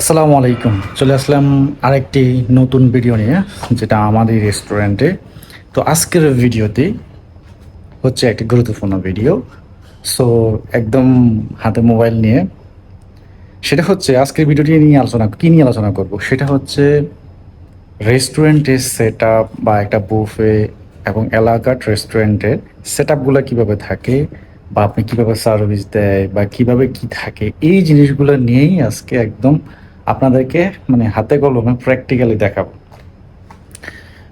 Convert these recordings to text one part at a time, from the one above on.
আসসালামু আলাইকুম। চলে আসলাম আরেকটি নতুন ভিডিও নিয়ে, যেটা আমাদের রেস্টুরেন্টে। তো আজকের ভিডিওতে হচ্ছে একটি গুরুত্বপূর্ণ ভিডিও। সো, একদম হাতে মোবাইল নিয়ে। সেটা হচ্ছে আজকের ভিডিওটি নিয়ে আলোচনা, কী নিয়ে আলোচনা করব? সেটা হচ্ছে রেস্টুরেন্টের সেট বা একটা বুফে এবং এলাকার রেস্টুরেন্টের সেট আপগুলো কীভাবে থাকে, বা আপনি কীভাবে সার্ভিস দেয়, বা কীভাবে কি থাকে, এই জিনিসগুলো নিয়েই আজকে একদম আপনাদেরকে মানে হাতে কলমে প্র্যাকটিক্যালি দেখাবো।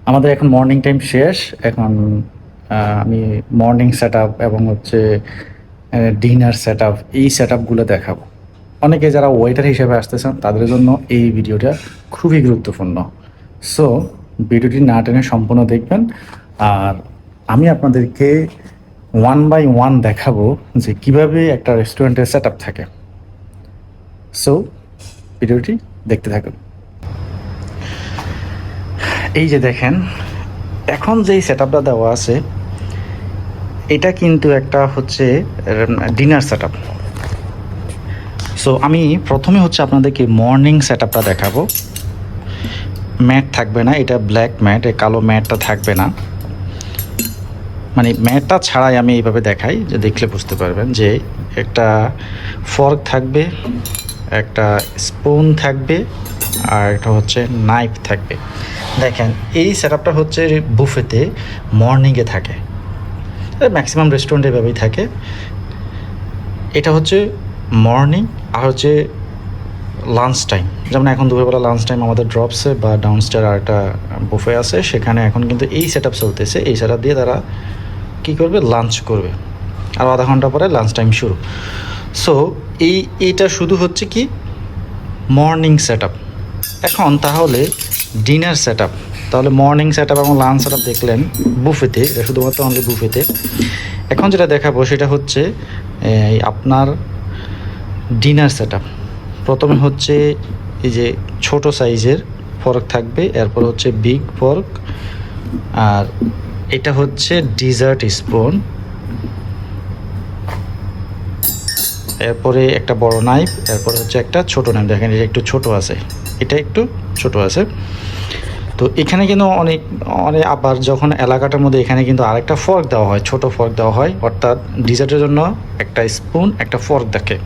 আমাদের এখন মর্নিং টাইম শেষ। এখন আমি মর্নিং সেট এবং হচ্ছে ডিনার সেট এই সেট আপগুলো দেখাবো। অনেকে যারা ওয়েটার হিসেবে আসতেছেন, তাদের জন্য এই ভিডিওটা খুবই গুরুত্বপূর্ণ। সো ভিডিওটি না টেনে সম্পূর্ণ দেখবেন। আর আমি আপনাদেরকে ওয়ান বাই ওয়ান দেখাবো যে কীভাবে একটা রেস্টুরেন্টের সেট থাকে। সো ভিডিওটি দেখতে থাকুন। এই যে দেখেন, এখন যেই সেট আপটা দেওয়া আছে, এটা কিন্তু একটা হচ্ছে ডিনার সেট আপ সো আমি প্রথমে হচ্ছে আপনাদেরকে মর্নিং সেট আপটা দেখাবো। ম্যাট থাকবে না, এটা ব্ল্যাক ম্যাট কালো ম্যাটটা থাকবে না। মানে ম্যাটটা ছাড়াই আমি এইভাবে দেখাই, যে দেখলে বুঝতে পারবেন যে একটা ফর্ক থাকবে একটা স্পুন থাকবে আর একটা হচ্ছে নাইফ থাকবে। দেখেন, এই সেট হচ্ছে বুফেতে মর্নিংয়ে থাকে। ম্যাক্সিমাম রেস্টুরেন্টে এভাবেই থাকে। এটা হচ্ছে মর্নিং আর হচ্ছে লাঞ্চ টাইম যেমন এখন দুপুরবেলা লাঞ্চ টাইম আমাদের ড্রপসে বা ডাউনস্টার আর একটা বুফে আছে, সেখানে এখন কিন্তু এই সেট চলতেছে। এই সেট দিয়ে তারা কী করবে? লাঞ্চ করবে। আর আধা ঘণ্টা পরে লাঞ্চ টাইম শুরু। সো এই এটা শুধু হচ্ছে কি মর্নিং সেট এখন তাহলে ডিনার সেট তাহলে মর্নিং সেট এবং লাঞ্চ সেট দেখলেন বুফেতে এটা শুধুমাত্র অনলি বুফেতে এখন যেটা দেখাবো সেটা হচ্ছে আপনার ডিনার সেট প্রথমে হচ্ছে এই যে ছোট সাইজের ফর্ক থাকবে, এরপর হচ্ছে বিগ ফর্ক আর এটা হচ্ছে ডিজার্ট স্পুন এরপরে একটা বড় নাইফ এরপরে হচ্ছে একটা ছোট নাইফ দেখেন, এটা একটু ছোট আছে। এটা একটু ছোট আছে। তো এখানে কিন্তু অনেক অনেক আবার যখন এলাকাটার মধ্যে এখানে কিন্তু আরেকটা ফর্ক দেওয়া হয়, ছোট ফর্ক দেওয়া হয়, অর্থাৎ ডিজার্টের জন্য একটা স্পুন একটা ফর্ক দেখে।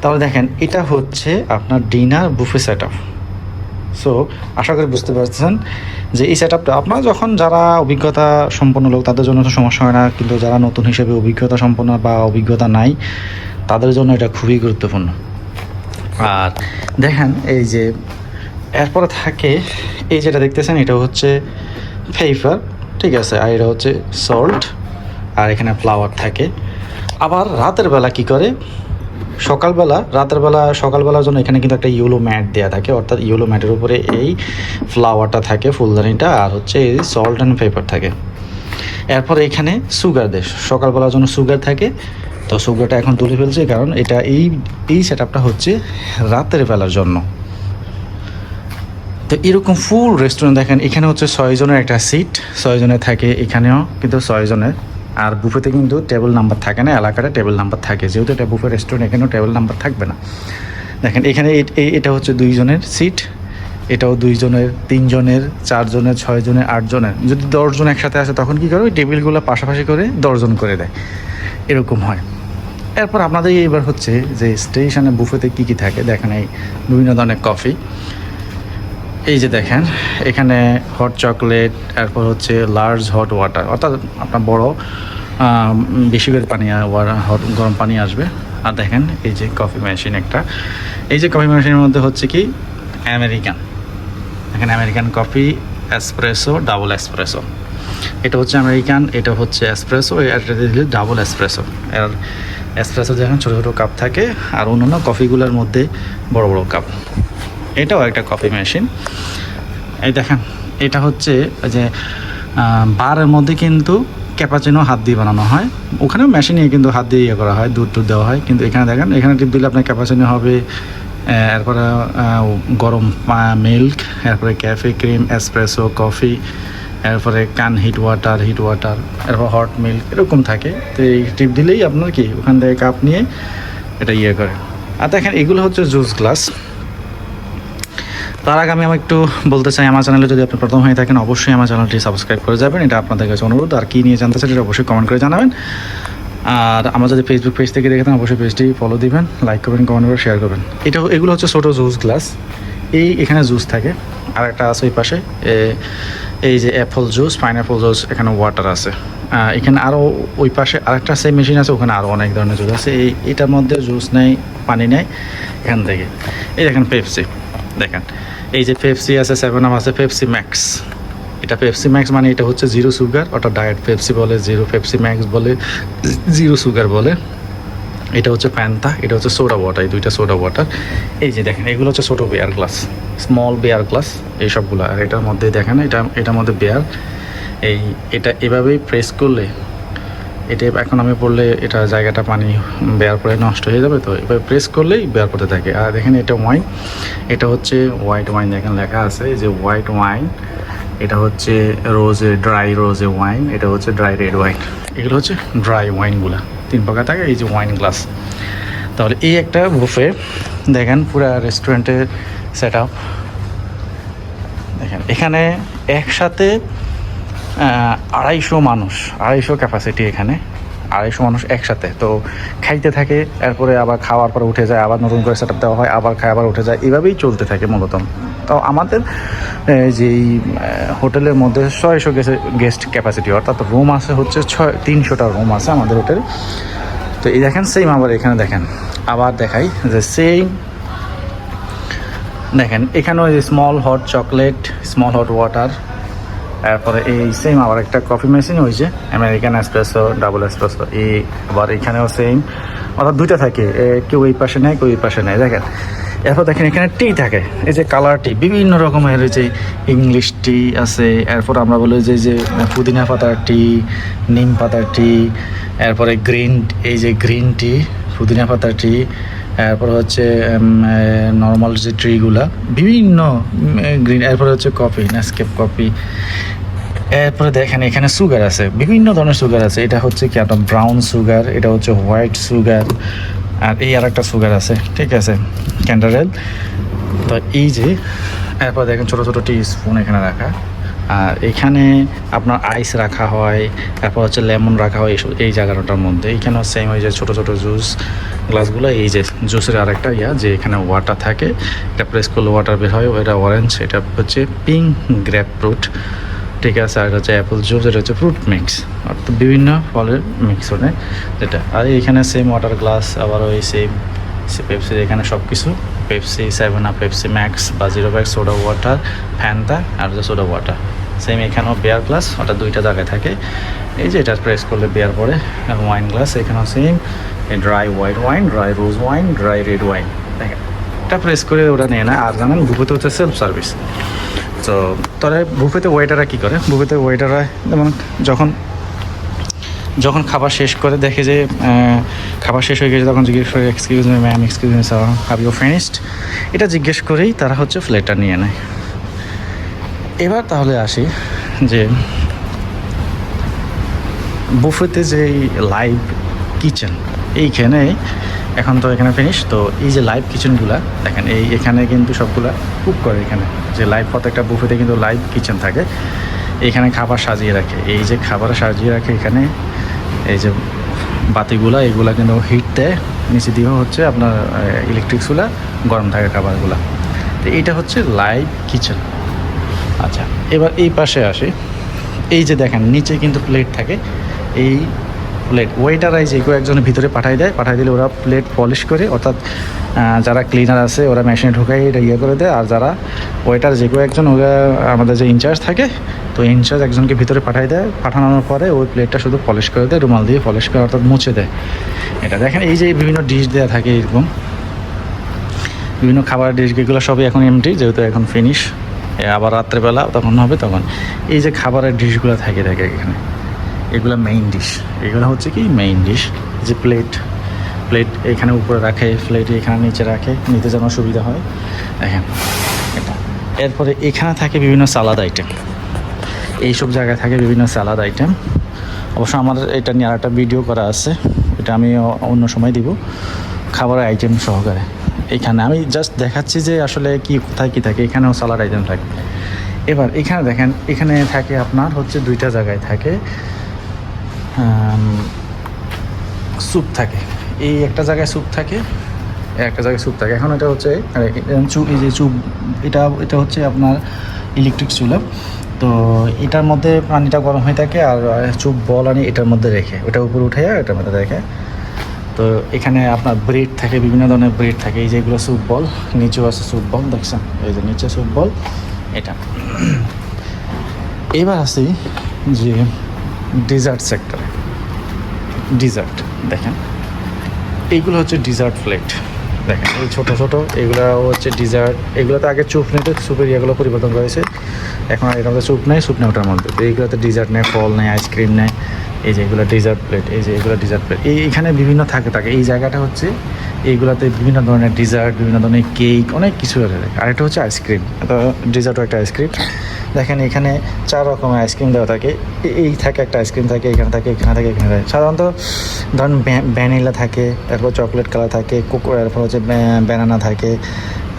তাহলে দেখেন, এটা হচ্ছে আপনার dinner buffet set up so আশা করি বুঝতে পারছেন যে এই সেট আপটা আপনার যখন যারা অভিজ্ঞতা সম্পন্ন লোক, তাদের জন্য তো সমস্যা হয় না। কিন্তু যারা নতুন হিসেবে অভিজ্ঞতা সম্পন্ন বা অভিজ্ঞতা নাই তাদের জন্য এটা খুবই গুরুত্বপূর্ণ। আর দেখেন, এই যে এরপরে থাকে, এই যেটা দেখতেছেন, এটা হচ্ছে ফেইফার ঠিক আছে? আর এটা হচ্ছে সল্ট আর এখানে ফ্লাওয়ার থাকে। আবার রাতের বেলা কি করে? সকালবেলা, রাতের বেলা, সকালবেলার জন্য এখানে কিন্তু একটা ইউলো ম্যাট দেওয়া থাকে। অর্থাৎ ইউলো ম্যাটের উপরে এই ফ্লাওয়ারটা থাকে, ফুলদানিটা, আর হচ্ছে এই সল্ট অ্যান্ড পেপার থাকে। এরপর এখানে সুগার দেশ সকালবেলার জন্য সুগার থাকে তো সুগারটা এখন তুলে ফেলছে, কারণ এটা এই এই সেট হচ্ছে রাতের বেলার জন্য। তো এরকম ফুল রেস্টুরেন্ট দেখেন, এখানে হচ্ছে ছয়জনের একটা সিট ছয়জনের থাকে এখানেও, কিন্তু ছয়জনের আর বুফেতে কিন্তু টেবিল নাম্বার থাকে না, এলাকাটা টেবিল নাম্বার থাকে। যেহেতু এটা বুফে রেস্টুরেন্ট এখানেও টেবিল নাম্বার থাকবে না। দেখেন, এখানে এটা হচ্ছে দুইজনের সিট এটাও দুইজনের তিনজনের চারজনের ছয়জনের আটজনের যদি দশজন একসাথে আসে, তখন কী করে? ওই টেবিলগুলো পাশাপাশি করে দশজন করে দেয়। এরকম হয়। এরপর আপনাদের এবার হচ্ছে যে স্টেশনে বুফেতে কী কী থাকে, দেখেন এই বিভিন্ন ধরনের কফি। এই যে দেখেন, এখানে হট চকলেট এরপর হচ্ছে লার্জ হট ওয়াটার অর্থাৎ আপনার বড় বেশি করে পানি হট গরম পানি আসবে। আর দেখেন এই যে কফি মেশিন একটা। এই যে কফি মেশিনের মধ্যে হচ্ছে কি? আমেরিকান এখানে American coffee espresso double espresso এটা হচ্ছে আমেরিকান এটা হচ্ছে এসপ্রেসো এটা দিলে ডাবল এসপ্রেসো আর এসপ্রেসো যেখানে ছোটো ছোটো কাপ থাকে আর অন্যান্য কফিগুলোর মধ্যে বড় বড় কাপ এটাও একটা কফি মেশিন এই দেখেন, এটা হচ্ছে যে বারের মধ্যে কিন্তু ক্যাপাচিনো হাত দিয়ে বানানো হয়। ওখানেও মেশিনে কিন্তু হাত দিয়ে ইয়ে করা হয়, দুধ টুধ দেওয়া হয়। কিন্তু এখানে দেখেন, এখানে টিপ দিলে আপনার ক্যাপাচিনো হবে এরপরে গরম মিল্ক এরপরে ক্যাফে ক্রিম এসপ্রেসো কফি এরপরে কান হিট ওয়াটার হিট ওয়াটার এরপর হট মিল্ক এরকম থাকে। তো এই টিপ দিলেই আপনার কি, ওখান থেকে কাপ নিয়ে এটা ইয়ে করে। আর দেখেন, এগুলো হচ্ছে জুস গ্লাস তার আগে আমি আমার একটু বলতে চাই, আমার চ্যানেলে যদি আপনি প্রথম হয়ে থাকেন, অবশ্যই আমার চ্যানেলটি সাবস্ক্রাইব করে যাবেন। এটা আপনাদের কাছে অনুরোধ। আর কী নিয়ে জানতে চান এটা অবশ্যই কমেন্ট করে জানাবেন। আর আমার যদি ফেসবুক পেজ থেকে দেখে থাকেন, অবশ্যই পেজটি ফলো দিবেন লাইক করবেন কমেন্ট করে শেয়ার করবেন। এটা এগুলো হচ্ছে ছোটো জুস গ্লাস এই এখানে জুস থাকে। আর একটা আছে ওই পাশে। এই যে অ্যাপল জুস পাইনঅ্যাপল জুস এখানে ওয়াটার আছে। এখানে আরও ওই পাশে আরেকটা সেম মেশিন আছে, ওখানে আরও অনেক ধরনের জুস আছে। এই, এটার মধ্যে জুস নেই, পানি নেই এখান থেকে। এই দেখেন পেপসি দেখেন। এই যে পেপসি আছে সেভেন আপ আছে পেপসি ম্যাক্স এটা পেপসি ম্যাক্স মানে এটা হচ্ছে জিরো সুগার ওটা ডায়েট পেপসি বলে জিরো পেপসি ম্যাক্স বলে জিরো সুগার বলে। এটা হচ্ছে প্যান্তা, এটা হচ্ছে সোডা ওয়াটার এই দুইটা সোডা ওয়াটার এই যে দেখেন, এগুলো হচ্ছে ছোটো beer glass small beer glass এই সবগুলো। আর এটার মধ্যে দেখেন, এটা, এটার মধ্যে বেয়ার এই, এটা এভাবেই প্রেস করলে, এটা এখন আমি পড়লে এটা জায়গাটা পানি বেয়ার করে নষ্ট হয়ে যাবে, তো এবার প্রেস করলেই বেয়ার করতে থাকে। আর দেখেন, এটা ওয়াইন এটা হচ্ছে হোয়াইট ওয়াইন দেখেন লেখা আছে যে হোয়াইট ওয়াইন এটা হচ্ছে রোজে ড্রাই রোজে ওয়াইন এটা হচ্ছে ড্রাই রেড ওয়াইন এগুলো হচ্ছে ড্রাই ওয়াইনগুলা তিন প্রকার থাকে, এই যে ওয়াইন গ্লাস তাহলে এই একটা বুফে দেখেন পুরা রেস্টুরেন্টের সেট আপ দেখেন, এখানে একসাথে আড়াইশো মানুষ, আড়াইশো ক্যাপাসিটি এখানে, আড়াইশো মানুষ একসাথে। তো খাইতে থাকে, এরপরে আবার খাওয়ার পরে উঠে যায়, আবার নতুন করে সেট দেওয়া হয়, আবার খায়, আবার উঠে যায়, এভাবেই চলতে থাকে মূলত। তো আমাদের যেই হোটেলের মধ্যে ছয়শো গেস্ট ক্যাপাসিটি অর্থাৎ রুম আছে হচ্ছে ছয়, তিনশোটা রুম আছে আমাদের হোটেল। তো এই দেখেন সেম আবার এখানে দেখেন। আবার দেখাই, যে সেম দেখেন, এখানেও small hot chocolate small hot water তারপরে এই সেম আবার একটা কফি মেশিন হয়েছে আমেরিকান এসপ্রেসো ডাবল এসপ্রেসো এই আবার এখানেও সেম অর্থাৎ দুইটা থাকে কেউ এই পাশে নেয়, কেউ এই পাশে নেয়। দেখেন এরপর দেখেন এখানে টি থাকে, এই যে কালার টি, বিভিন্ন রকমের যে ইংলিশ টি আছে, এরপর আমরা বলি যে যে পুদিনা পাতার টি, নিম পাতার টি, এরপরে গ্রিন এই যে গ্রিন টি, পুদিনা পাতার টি, এরপর হচ্ছে নর্মাল যে ট্রিগুলা বিভিন্ন গ্রিন এরপরে হচ্ছে কফি নেসকেপ কফি এরপরে দেখেন এখানে সুগার আছে, বিভিন্ন ধরনের সুগার আছে, এটা হচ্ছে কি আপনার ব্রাউন সুগার এটা হচ্ছে হোয়াইট সুগার আর এই আর একটা সুগার আছে, ঠিক আছে? ক্যান্ডারেল তো এই যে, এরপর দেখেন ছোটো ছোটো টি স্পুন এখানে রাখা। আর এখানে আপনার আইস রাখা হয় তারপর হচ্ছে লেমন রাখা হয়, এইসব এই জায়গাটার মধ্যে। এখানেও সেম ওই যে ছোটো ছোটো জুস গ্লাসগুলো এই যে জুসের আরেকটা ইয়া, যে এখানে ওয়াটার থাকে, এটা প্রেস করলে ওয়াটার বের হয় এটা অরেঞ্জ এটা হচ্ছে পিঙ্ক গ্রেপ ফ্রুট ঠিক আছে, আর হচ্ছে অ্যাপল জুস এটা হচ্ছে ফ্রুট মিক্স অর্থাৎ বিভিন্ন ফলের মিক্স হয় যেটা। আর এখানে সেম ওয়াটার গ্লাস আবার ওই সেম পেপসি এখানে সব কিছু Pepsi seven up Pepsi Max বা জিরো ব্যাগ সোডা ওয়াটার ফ্যান্টা আর হচ্ছে সোডা ওয়াটার সেম এখানেও বেয়ার গ্লাস ওটা দুইটা জায়গায় থাকে। এই যে এটা প্রেস করলে বেয়ার পরে ওয়াইন গ্লাস এখানেও same dry white wine dry rose wine dry red wine দেখেন, এটা প্রেস করে ওরা নেয় না, আর জানেন বুফেতে হচ্ছে সেলফ সার্ভিস তো তবে বুফেতে ওয়েটাররা কী করে? বুফেতে ওয়েটাররা যেমন যখন যখন খাবার শেষ করে দেখে যে খাবার শেষ হয়ে গেছে, তখন জিজ্ঞেস করে excuse me ma'am excuse me sir have you finished এটা জিজ্ঞেস করেই তারা হচ্ছে ফ্লেটটা নিয়ে নেয়। এবার তাহলে আসি যে, বুফেতে যে লাইভ কিচেন এইখানে এখন তো এখানে ফিনিশ তো এই যে লাইভ কিচেনগুলা দেখেন, এই এখানে কিন্তু সবগুলা কুক করে এখানে। যে লাইভ প্রত্যেকটা বুফেতে কিন্তু লাইভ কিচেন থাকে। এখানে খাবার সাজিয়ে রাখে। এই যে খাবার সাজিয়ে রাখে এখানে, এই যে বাতিগুলা, এগুলা কিন্তু হিট দেয় নিচে দিয়েও হচ্ছে আপনার ইলেকট্রিক্সগুলা গরম থাকে খাবারগুলা। তো এইটা হচ্ছে লাইভ কিচেন আচ্ছা এবার এই পাশে আসি। এই যে দেখেন, নিচে কিন্তু প্লেট থাকে। এই প্লেট ওয়েটারাই যে কেউ একজনের ভিতরে পাঠাই দেয় পাঠাই দিলে ওরা প্লেট পলিশ করে, অর্থাৎ যারা ক্লিনার আছে, ওরা মেশিনে ঢুকাই এটা ইয়ে করে দেয়। আর যারা ওয়েটার যে কেউ একজন, ওরা আমাদের যে ইনচার্জ থাকে, তো ইনচার্জ একজনকে ভিতরে পাঠাই দেয়। পাঠানোর পরে ওই প্লেটটা শুধু পলিশ করে দেয়, রুমাল দিয়ে পলিশ করে, অর্থাৎ মুছে দেয়। এটা দেখেন, এই যে বিভিন্ন ডিশ দেওয়া থাকে এরকম। বিভিন্ন খাবার ডিশ এগুলো সবই এখন এমটি যেহেতু এখন ফিনিশ আবার রাত্রেবেলা, তখন হবে তখন। এই যে খাবারের ডিশগুলো থাকে থাকে এখানে। এগুলো মেইন ডিশ এগুলো হচ্ছে কি মেইন ডিশ যে প্লেট প্লেট এখানে উপরে রাখে প্লেট এখানে নিচে রাখে, নিতে যেন সুবিধা হয়। দেখেন, এটা। এরপরে এখানে থাকে বিভিন্ন সালাদ আইটেম এইসব জায়গায় থাকে বিভিন্ন সালাদ আইটেম অবশ্য আমার এটা নিয়ে আরেকটা ভিডিও করা আছে। এটা আমি অন্য সময় দিব। খাবারের আইটেম সহকারে। এখানে আমি জাস্ট দেখাচ্ছি যে আসলে কি, কোথায় কী থাকে, এখানেও সালাড আইটেম থাকে। এবার এখানে দেখেন, এখানে থাকে আপনার হচ্ছে দুইটা জায়গায় থাকে। স্যুপ থাকে। এই একটা জায়গায় স্যুপ থাকে একটা জায়গায় স্যুপ থাকে। এখন এটা হচ্ছে চুপ এই যে চুপ এটা এটা হচ্ছে আপনার ইলেকট্রিক চুলা তো এটার মধ্যে পানিটা গরম হয়ে থাকে আর চুপ বল আনি এটার মধ্যে রেখে, ওটা উপরে উঠে যায় এটার মধ্যে রেখে। তো এখানে আপনার ব্রেড থাকে, বিভিন্ন ধরনের ব্রেড থাকে। এই যেগুলো স্যুপ বল, নিচেও আছে স্যুপ বল, দেখছেন? এই যে নিচে স্যুপ বল, এটা। এবার আসি যে ডেজার্ট সেক্টরে ডিজার্ট দেখেন। এইগুলো হচ্ছে ডিজার্ট প্লেট দেখেন, এই ছোটো ছোটো, এগুলো হচ্ছে ডিজার্ট এগুলোতে আগে চুপ নিতে সুপের ইয়েগুলো পরিবর্তন করেছে এখন আর মধ্যে স্যুপ নেই স্যুপ নেই ওটার মধ্যে। তো এইগুলোতে ডিজার্ট নেয় ফল নেয় আইসক্রিম নেয় এই যে এগুলো ডিজার্ট প্লেট এই যে এগুলো ডিজার্ট প্লেট এই এখানে বিভিন্ন থাকে থাকে। এই জায়গাটা হচ্ছে এইগুলোতে বিভিন্ন ধরনের ডিজার্ট বিভিন্ন ধরনের কেক অনেক কিছু আর এটা হচ্ছে আইসক্রিম ডিজার্টও একটা আইসক্রিম দেখেন এখানে চার রকমের আইসক্রিম দেওয়া থাকে। এই থাকে একটা আইসক্রিম থাকে এখানে থাকে এখানে থাকে এখানে থাকে। সাধারণত ধরেন ভ্যানিলা থাকে এরপর চকলেট কালার থাকে কোকো এরপর হচ্ছে ব্যানানা থাকে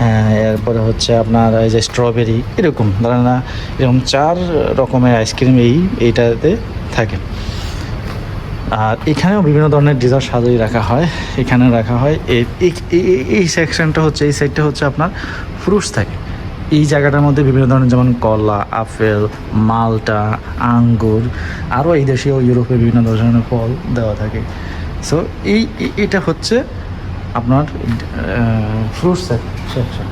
হ্যাঁ, এরপরে হচ্ছে আপনার এই যে স্ট্রবেরি এরকম। ধরেন না এরকম চার রকমের আইসক্রিম এই এইটাতে থাকে। আর এখানেও বিভিন্ন ধরনের ডিজার্ট সাজিয়ে রাখা হয়। এখানে রাখা হয়। এই সেকশনটা হচ্ছে এই সাইডটা হচ্ছে আপনার ফ্রুটস থাকে। এই জায়গাটার মধ্যে বিভিন্ন ধরনের যেমন কলা, আপেল, মালটা, আঙ্গুর, আরও এই দেশীয় ইউরোপে বিভিন্ন ধরনের ফল দেওয়া থাকে। সো এই এটা হচ্ছে আপনার ফ্রুটস সেকশন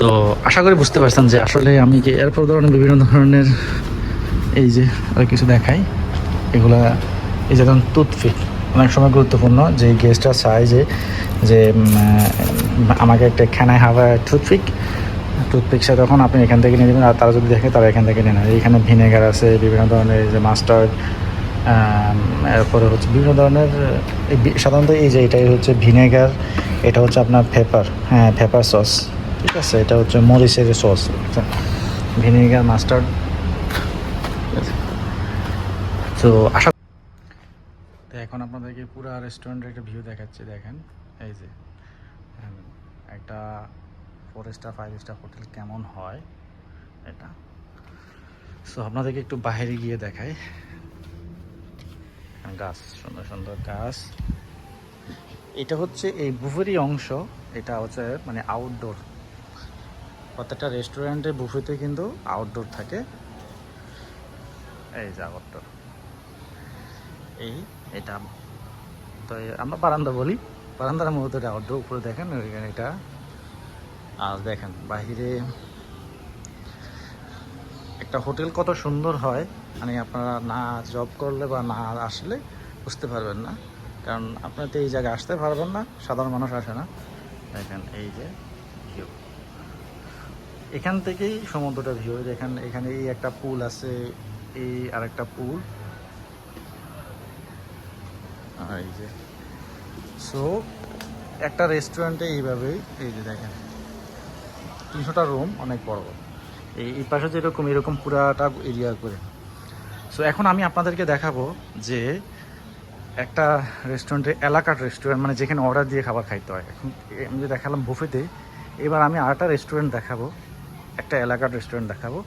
তো আশা করি বুঝতে পারছেন যে আসলে আমি কি এরপর ধরনের বিভিন্ন ধরনের এই যে আর কিছু দেখাই, এগুলা এই যে ধরুন টুথপিক অনেক সময় গুরুত্বপূর্ণ যে গেস্টটা চায় যে যে আমাকে একটা খানায় হাওয়া টুথপিক টুথপিক সে তখন আপনি এখান থেকে নিয়ে নেবেন আর তারা যদি দেখে তারা এখান থেকে নিয়ে নেয় এখানে ভিনেগার আছে, বিভিন্ন ধরনের যে মাস্টার্ড এরপরে হচ্ছে বিভিন্ন ধরনের সাধারণত এই যে এটাই হচ্ছে ভিনেগার এটা হচ্ছে আপনার পেপার হ্যাঁ পেপার সস ঠিক আছে? এটা হচ্ছে মরিচের সস ভিনেগার মাস্টার্ড তো আশা এখন আপনাদেরকে পুরো রেস্টুরেন্টের একটা ভিউ দেখাচ্ছি, দেখেন। এই যে একটা four star five star hotel কেমন হয়, এটা। সো আপনাদেরকে একটু বাইরে গিয়ে দেখাই। গাছ, সুন্দর সুন্দর গাছ। এটা হচ্ছে এই বুফেরই অংশ, এটা হচ্ছে মানে আউটডোর প্রত্যেকটা রেস্টুরেন্টে বুফেতে কিন্তু আউটডোর থাকে। এই যে আউটডোর এই এটা। তো আমরা বারান্দা বলি। বারান্দার মধ্যে এটা আউটডোর উপরে দেখেন ওইখানে এটা আর দেখেন বাহিরে। একটা হোটেল কত সুন্দর হয় মানে আপনারা না জব করলে বা না আসলে বুঝতে পারবেন না। কারণ আপনারা তো এই জায়গায় আসতে পারবেন না, সাধারণ মানুষ আসে না। দেখেন এই যে ভিউ এখান থেকেই সমুদ্রটা ভিউ দেখেন এখানে এই একটা পুল আছে, এই আরেকটা পুল। এই যে। সো একটা রেস্টুরেন্টে এইভাবেই, এই যে দেখেন, তিনশোটা রুম অনেক বড়। এই এই পাশে যেরকম এরকম পুরাটা এরিয়া করে। সো এখন আমি আপনাদেরকে দেখাবো যে একটা রেস্টুরেন্টে এলাকার রেস্টুরেন্ট মানে যেখানে অর্ডার দিয়ে খাবার খাইতে হয়। এখন আমি যে দেখালাম বুফেতে এবার আমি আরেকটা রেস্টুরেন্ট দেখাবো। একটা এলাকার রেস্টুরেন্ট দেখাবো।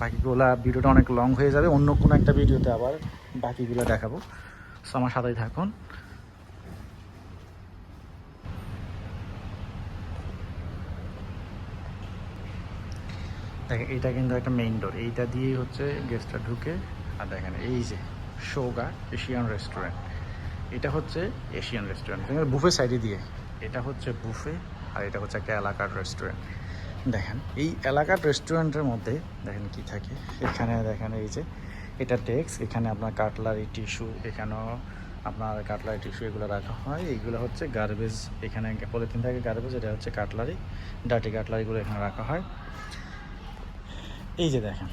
বাকিগুলা ভিডিওটা অনেক লং হয়ে যাবে। অন্য কোনো একটা ভিডিওতে আবার বাকিগুলো দেখাবো। সো আমার সাথেই থাকুন। দেখেন এটা কিন্তু একটা মেইন ডোর এইটা দিয়েই হচ্ছে গেস্টটা ঢুকে। আর দেখেন, এই যে শোগা এশিয়ান রেস্টুরেন্ট এটা হচ্ছে এশিয়ান রেস্টুরেন্ট বুফে সাইডে দিয়ে। এটা হচ্ছে বুফে আর এটা হচ্ছে একটা এলাকার রেস্টুরেন্ট দেখেন, এই এলাকার রেস্টুরেন্টের মধ্যে, দেখেন কি থাকে। এখানে দেখেন এই যে এটা ডেস্ক এখানে আপনার কাটলারি টিস্যু এখানেও আপনার কাটলারি টিস্যু এগুলো রাখা হয়। এইগুলো হচ্ছে গার্বেজ এখানে পলিথিন থাকে গার্বেজ এটা হচ্ছে কাটলারি ডাটি কাটলারিগুলো এখানে রাখা হয়। এই যে দেখেন,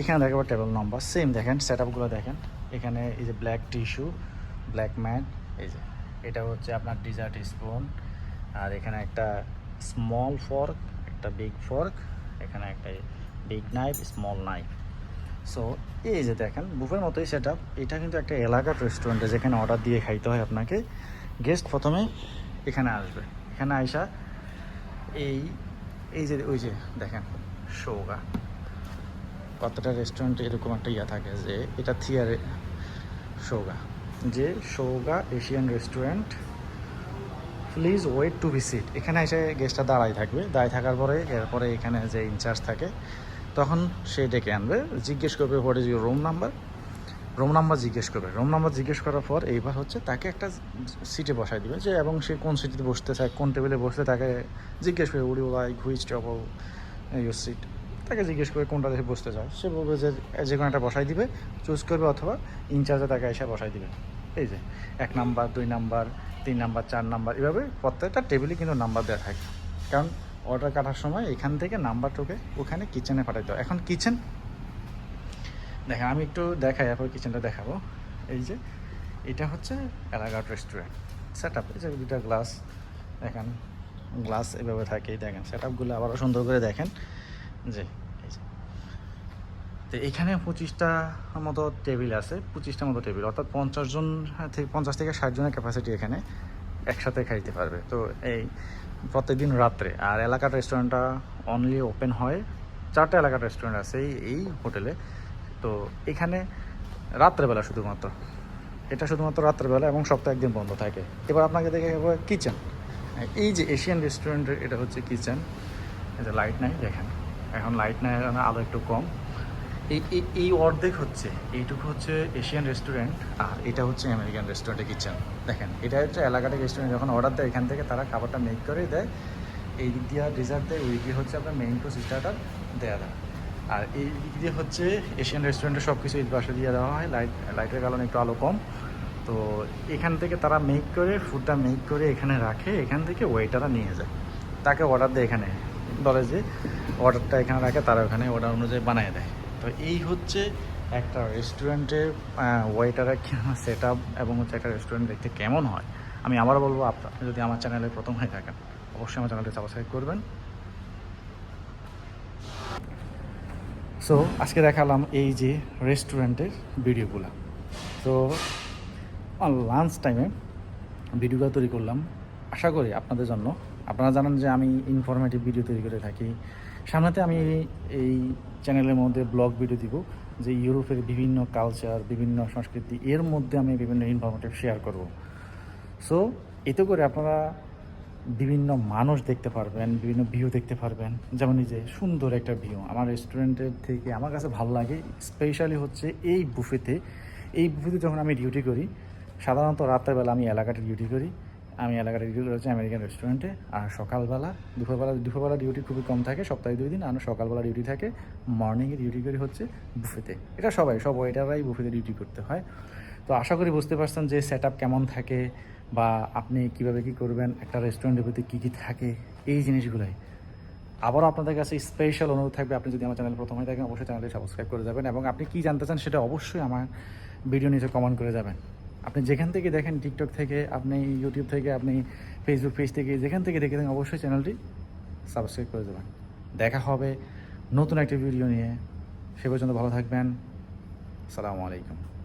এখানে দেখাবো টেবিল নম্বর সেম দেখেন সেট আপগুলো দেখেন। এখানে এই যে ব্ল্যাক টিস্যু ব্ল্যাক ম্যাট এই যে, এটা হচ্ছে আপনার ডিজার্ট স্পুন আর এখানে একটা স্মল ফর্ক একটা বিগ ফর্ক এখানে একটা big knife small knife so এই যে দেখেন, বুফের মতোই সেট এটা কিন্তু একটা এলাকার রেস্টুরেন্টে যেখানে অর্ডার দিয়ে খাইতে হয় আপনাকে। গেস্ট প্রথমে এখানে আসবে। এখানে আইসা এই এই যে, ওই যে, দেখেন শোগা কতটা রেস্টুরেন্টে এরকম একটা ইয়া থাকে যে এটা থিয়ারে শোগা যে শোগা Asian restaurant please wait to visit এখানে এসে গেস্টটা দাঁড়াই থাকবে। দাঁড়াই থাকার পরে, এরপরে এখানে যে ইনচার্জ থাকে তখন সে ডেকে আনবে, জিজ্ঞেস করবে what is your room number room number জিজ্ঞেস করবে। রুম নাম্বার জিজ্ঞেস করার পর এইবার হচ্ছে তাকে একটা সিটে বসাই দিবে যে, এবং সে কোন সিটিতে বসতে চায়, কোন টেবিলে বসতে তাকে জিজ্ঞেস করবে would like which table your seat তাকে জিজ্ঞেস করে কোনটা দেখে বসতে চায় সে বলবে যে যে কোনো একটা বসাই দিবে চুজ করবে অথবা ইনচার্জে তাকে এসে বসাই দিবে। এই যে, এক নাম্বার দুই নাম্বার তিন নাম্বার চার নাম্বার এভাবে প্রত্যেকটা টেবিলে কিন্তু নাম্বার দেওয়া থাকে। কারণ অর্ডার কাটার সময় এখান থেকে নাম্বার টোকে ওখানে কিচেনে পাঠাইতে হয়। এখন কিচেন দেখেন, আমি একটু দেখাই, এরপর কিচেনটা দেখাবো। এই যে, এটা হচ্ছে এলাগাট রেস্টুরেন্ট সেট আপ এই যে দুটা গ্লাস দেখেন গ্লাস এভাবে থাকে দেখেন সেট আপগুলো আবারও সুন্দর করে দেখেন। যে যে। তো এখানে পঁচিশটা মতো টেবিল আছে, পঁচিশটা মতো টেবিল অর্থাৎ পঞ্চাশ জন থেকে পঞ্চাশ থেকে ষাট জনের ক্যাপাসিটি এখানে একসাথে খাইতে পারবে। তো এই প্রত্যেকদিন রাত্রে। আর এলাকার রেস্টুরেন্টটা অনলি ওপেন হয়। চারটা এলাকার রেস্টুরেন্ট আছে এই এই হোটেলে। তো এখানে রাত্রেবেলা শুধুমাত্র। এটা শুধুমাত্র রাত্রেবেলা এবং সপ্তাহে একদিন বন্ধ থাকে। এবার আপনাকে দেখে কিচেন এই যে এশিয়ান রেস্টুরেন্টের এটা হচ্ছে কিচেন এটা লাইট নাই, দেখেন। এখন লাইট নাই আলো একটু কম। এই, এই- অর্ধেক হচ্ছে, এইটুকু হচ্ছে এশিয়ান রেস্টুরেন্ট আর এটা হচ্ছে আমেরিকান রেস্টুরেন্টের কিচেন দেখেন, এটা হচ্ছে এলাকাটা রেস্টুরেন্ট যখন অর্ডার দেয় এখান থেকে তারা খাবারটা মেক করে দেয়, এই দিক দিয়ে ডিজার্ট দেয়, ওই দিয়ে হচ্ছে আপনার মেইন কোর্স স্টার্টার দেওয়া দেয়। আর এই দিক দিয়ে হচ্ছে এশিয়ান রেস্টুরেন্টে সব কিছু এই পাশে দিয়ে দেওয়া হয় লাইট লাইটের কারণে একটু আলো কম। তো এখান থেকে তারা মেক করে ফুডটা মেক করে এখানে রাখে, এখান থেকে ওয়েটাররা নিয়ে যায়। তাকে অর্ডার দেয় এখানে। বলে যে অর্ডারটা এখানে রাখে, তারা ওখানে অর্ডার অনুযায়ী বানিয়ে দেয়। তো এই হচ্ছে একটা রেস্টুরেন্টের ওয়েটারের সেট আপ এবং হচ্ছে একটা রেস্টুরেন্ট দেখতে কেমন হয়। আমি আবার বলব আপনার যদি আমার চ্যানেলে প্রথম হয়ে থাকেন, অবশ্যই আমার চ্যানেলটি সাবস্ক্রাইব করবেন। সো আজকে দেখালাম এই যে রেস্টুরেন্টের ভিডিওগুলো তো লাঞ্চ টাইমে ভিডিওগুলো তৈরি করলাম। আশা করি আপনাদের জন্য। আপনারা জানেন যে আমি ইনফরমেটিভ ভিডিও তৈরি করে থাকি। সামনেতে আমি এই চ্যানেলের মধ্যে ব্লগ ভিডিও দিব যে ইউরোপের বিভিন্ন কালচার বিভিন্ন সংস্কৃতি, এর মধ্যে আমি বিভিন্ন ইনফরমেটিভ শেয়ার করব। সো এতে করে আপনারা বিভিন্ন মানুষ দেখতে পারবেন, বিভিন্ন ভিউ দেখতে পারবেন। যেমন যে সুন্দর একটা ভিউ আমার রেস্টুরেন্টের থেকে আমার কাছে ভালো লাগে স্পেশালি হচ্ছে এই বুফেতে এই বুফেতে যখন আমি ডিউটি করি, সাধারণত রাত্রেবেলা আমি এলাকাতে ডিউটি করি। আমি এলাকাতে ডিউটি হচ্ছে আমেরিকান রেস্টুরেন্টে আর সকালবেলা, দুপুরবেলা দুপুরবেলা ডিউটি খুবই কম থাকে, সপ্তাহে দুই দিন, আর সকালবেলা ডিউটি থাকে মর্নিংয়ে ডিউটি করি হচ্ছে বুফেতে এটা সবাই, সব ওয়েটাররাই বুফেতে ডিউটি করতে হয়। তো আশা করি বুঝতে পারছেন যে সেট কেমন থাকে, বা আপনি কীভাবে কি করবেন, একটা রেস্টুরেন্টের ভিতরে কী কী থাকে, এই জিনিসগুলোই। আবারও আপনাদের কাছে স্পেশাল অনুরোধ থাকবে, আপনি যদি আমার চ্যানেল প্রথম থাকেন, অবশ্যই চ্যানেলটি সাবস্ক্রাইব করে যাবেন, এবং আপনি কী জানতে চান সেটা অবশ্যই আমার ভিডিও নিচে কমেন্ট করে যাবেন। আপনি যেখান থেকে দেখেন টিকটক থেকে, আপনি ইউটিউব থেকে, আপনি ফেসবুক পেজ থেকে, যেখান থেকে দেখে দেন অবশ্যই চ্যানেলটি সাবস্ক্রাইব করে দেবেন। দেখা হবে নতুন একটি ভিডিও নিয়ে। সে পর্যন্ত ভালো থাকবেন। সালামু আলাইকুম।